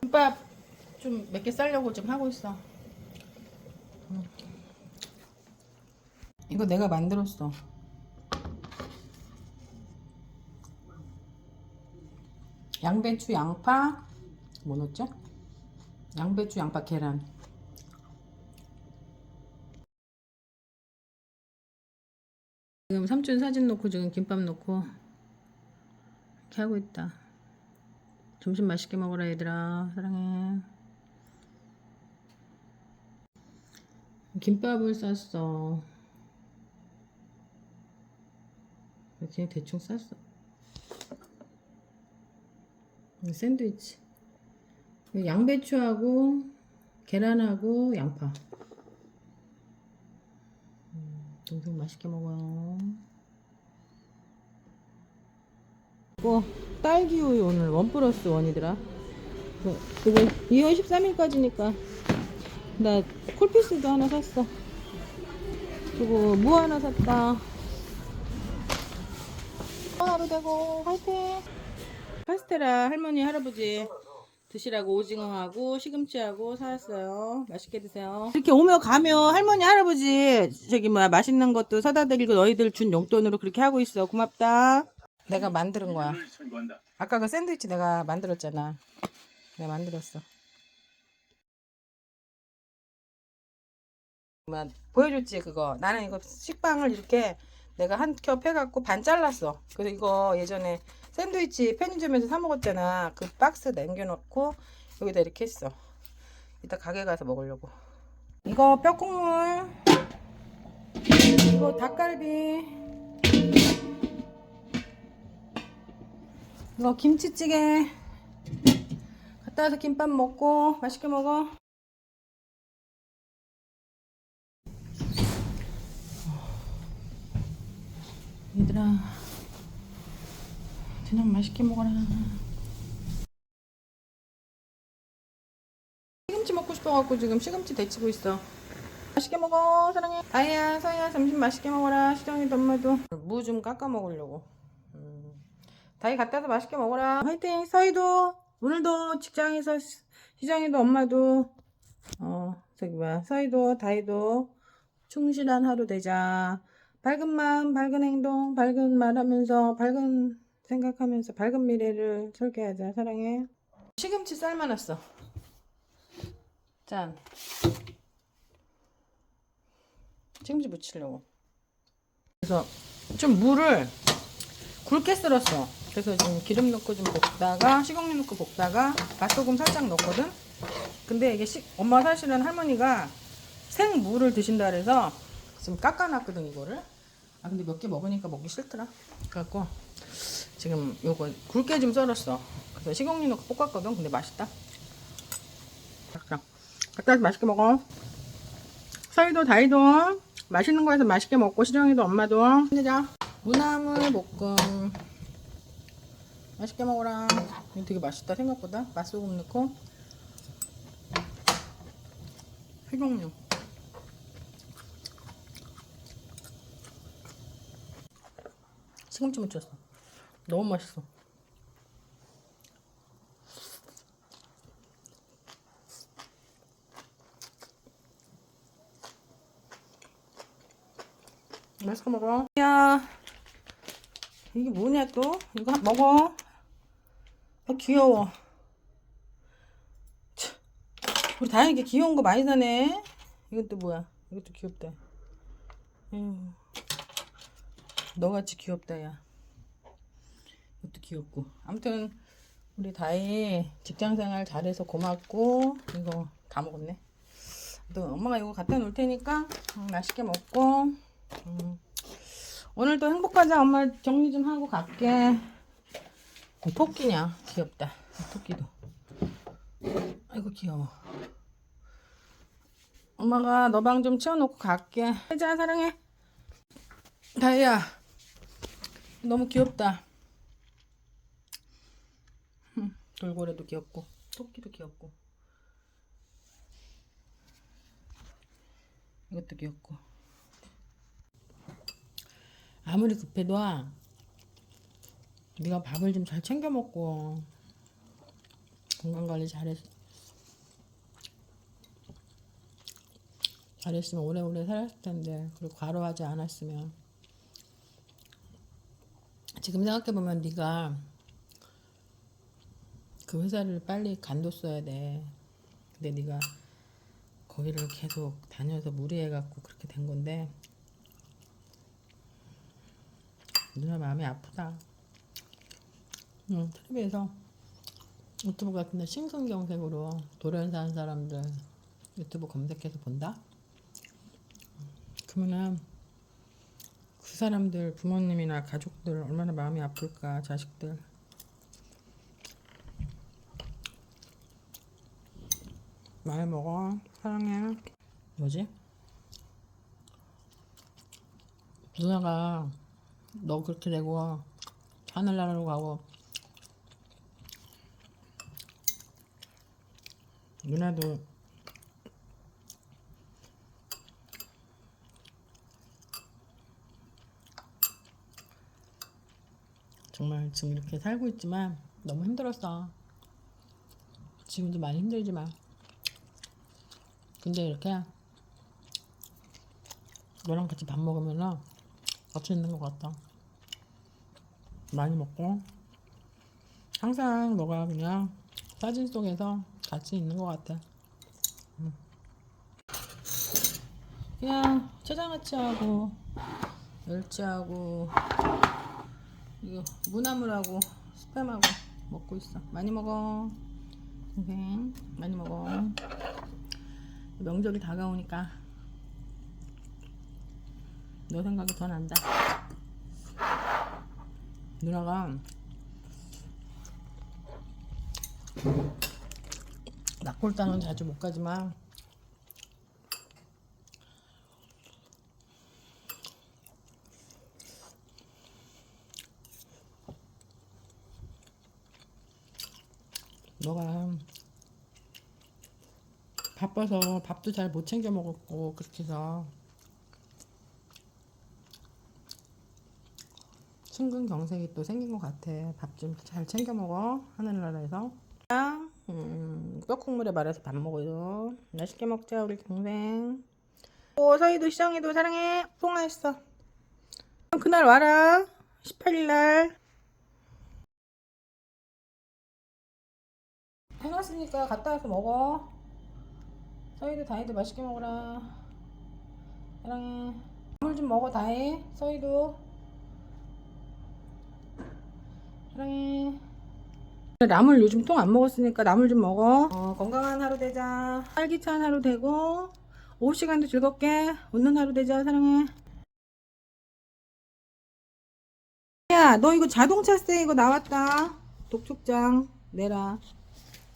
김밥 좀 몇 개 싸려고 지금 하고 있어. 음. 이거 내가 만들었어. 양배추, 양파, 뭐 넣었죠? 양배추, 양파, 계란. 지금 삼촌 사진 놓고 지금 김밥 놓고 이렇게 하고 있다. 점심 맛있게 먹어라 얘들아 사랑해. 김밥을 쌌어. 그냥 대충 쌌어. 이 샌드위치. 양배추하고 계란하고 양파. 음, 동생 맛있게 먹어요. 이거 딸기 우유 오늘 원 플러스 원이더라. 그거, 그거 2월 13일까지니까 나 콜피스도 하나 샀어. 그리고 무 하나 샀다. 하루 되고 화이팅! 카스테라 할머니 할아버지 드시라고 오징어하고 시금치하고 사왔어요. 맛있게 드세요. 이렇게 오며 가며 할머니 할아버지 저기 뭐야 맛있는 것도 사다 드리고 너희들 준 용돈으로 그렇게 하고 있어. 고맙다. 내가 만드는 거야. 아까 그 샌드위치 내가 만들었잖아. 내가 만들었어. 뭐 보여줬지 그거. 나는 이거 식빵을 이렇게 내가 한 겹 해갖고 반 잘랐어. 그래서 이거 예전에 샌드위치 편의점에서 사 먹었잖아. 그 박스 남겨놓고 여기다 이렇게 했어. 이따 가게 가서 먹으려고. 이거 뼈국물. 이거 닭갈비. 이거 김치찌개. 갔다 와서 김밥 먹고 맛있게 먹어. 얘들아 그냥 맛있게 먹어라 시금치 먹고 싶어갖고 지금 시금치 데치고 있어 맛있게 먹어 사랑해 아이야 서희야 점심 맛있게 먹어라 시정이도 엄마도 무 좀 깎아 먹으려고 음. 다이 갔다 와서 맛있게 먹어라 화이팅 서희도 오늘도 직장에서 시- 시정이도 엄마도 어 저기 뭐야 서희도 다이도 충실한 하루 되자 밝은 마음, 밝은 행동, 밝은 말하면서 밝은 생각하면서 밝은 미래를 설계하자. 사랑해. 시금치 삶아놨어. 짠. 시금치 무치려고. 그래서 좀 물을 굵게 썰었어. 그래서 지금 기름 넣고 좀 볶다가 식용유 넣고 볶다가 맛소금 살짝 넣거든. 근데 이게 시, 엄마 사실은 할머니가 생무를 드신다 그래서 지금 깎아놨거든 이거를. 아 근데 몇 개 먹으니까 먹기 싫더라. 그래갖고 지금 요거 굵게 좀 썰었어. 그래서 식용유 넣고 볶았거든 근데 맛있다. 자 와서 맛있게 먹어. 서희도 다이도 맛있는 거 해서 맛있게 먹고 시정이도 엄마도. 힘내자. 무나물 볶음 맛있게 먹어라 이거 되게 맛있다 생각보다 맛소금 넣고 식용유 시금치 무쳤어. 너무 맛있어. 맛있게 먹어. 야, 이게 뭐냐 또? 이거 한- 먹어. 아, 귀여워. 참, 우리 다행히 귀여운 거 많이 사네. 또 뭐야? 이것도 귀엽다. 음. 너같이 귀엽다 야 이것도 귀엽고 아무튼 우리 다이 직장 생활 잘해서 고맙고 이거 다 먹었네 또 엄마가 이거 갖다 놓을 테니까 음, 맛있게 먹고 음. 오늘도 행복하자 엄마 정리 좀 하고 갈게 이 토끼냐? 귀엽다. 이 토끼도. 아이고 귀여워. 엄마가 너 방 좀 치워놓고 갈게. 자 사랑해. 다이야 너무 귀엽다. 흠, 돌고래도 귀엽고 토끼도 귀엽고. 이것도 귀엽고. 아무리 급해도 네가 밥을 좀 잘 챙겨 먹고 건강 관리 잘했 잘했으면 오래오래 살았을 텐데 그리고 과로하지 않았으면 지금 생각해 보면 네가 그 회사를 빨리 간뒀어야 돼. 근데 네가 거기를 계속 다녀서 무리해갖고 그렇게 된 건데 누나 마음이 아프다. 응, 텔레비에서 유튜브 같은데 싱승경색으로 돌연 사는 사람들 유튜브 검색해서 본다. 그러면은 그 사람들 부모님이나 가족들 얼마나 마음이 아플까 자식들. 많이 먹어 사랑해. 뭐지? 누나가 너 그렇게 되고 하늘나라로 가고 누나도 정말 지금 이렇게 살고 있지만 너무 힘들었어. 지금도 많이 힘들지만 근데 이렇게 너랑 같이 밥 먹으면은 같이 있는 것 같다. 많이 먹고 항상 너가 그냥 사진 속에서 같이 있는 것 같아. 음. 그냥 초장아찌하고 멸치하고 이거 무나물하고 스팸하고 먹고 있어. 많이 먹어. 동생 많이 먹어. 명절이 다가오니까 너 생각이 더 난다. 누나가 낙골당은 자주 못 가지만 너가 바빠서 밥도 잘 못 챙겨 먹었고 그렇게 해서 심근경색이 또 생긴 것 같아. 밥 좀 잘 챙겨 먹어. 하늘나라에서. 음, 떡국물에 말아서 밥 먹어요. 맛있게 먹자 우리 동생. 오 서희도 시장이도 사랑해. 통화했어. 그날 와라. 18일 날. 해놨으니까 갔다 와서 먹어. 서희도 다이도 맛있게 먹어라. 사랑해. 물 좀 먹어 다이. 서희도. 사랑해. 나물 요즘 통 안 먹었으니까 나물 좀 먹어. 어, 건강한 하루 되자. 활기찬 하루 되고 오후 시간도 즐겁게 웃는 하루 되자. 사랑해. 야, 너 이거 자동차세 이거 나왔다. 독촉장 내라.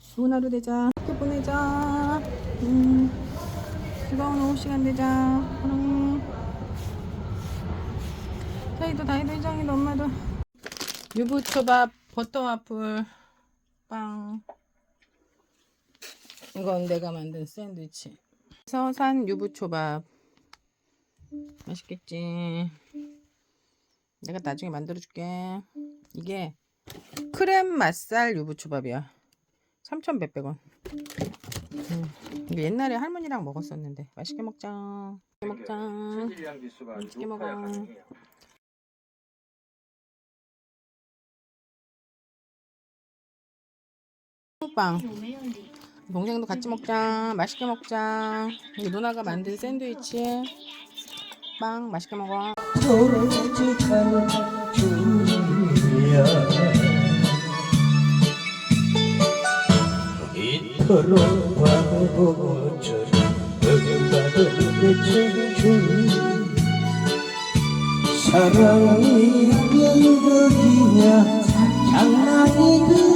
좋은 하루 되자. 이렇게 보내자. 음, 즐거운 오후 시간 되자. 사랑해. 사이도 다이도 이장이도 엄마도. 유부초밥 버터 와플 빵. 이건 내가 만든 샌드위치. 서산 유부초밥. 맛있겠지? 내가 나중에 만들어 줄게. 이게 크렘 맛살 유부초밥이야. 3,100원. 음, 옛날에 할머니랑 먹었었는데 맛있게 먹자. 맛있게 먹자. 맛있게 먹어 빵. 동생도 같이 먹자. 맛있게 먹자. 이게 누나가 만든 샌드위치. 빵 맛있게 먹어. 사랑이 연극이냐? 장난이냐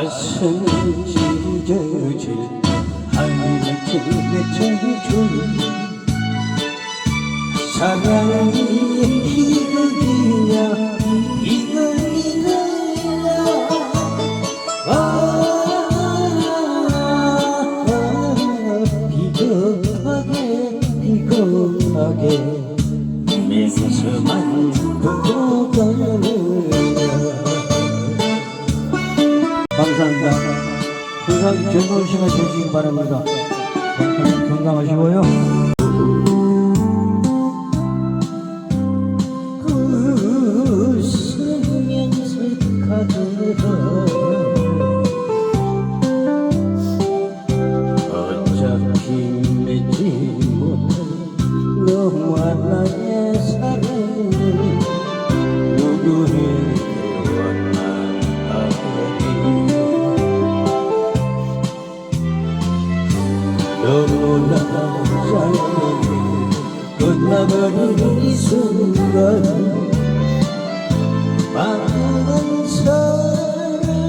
가슴 찢어질 하늘의 청춘 사랑이 희극이냐 희극이냐 아, 비겁하게 비겁하게 맹세만 두 즐거운 시간 되시기 바랍니다. 건강하시고요. 웃으면서 가더라 만나버린 이 순간 많은 사랑하여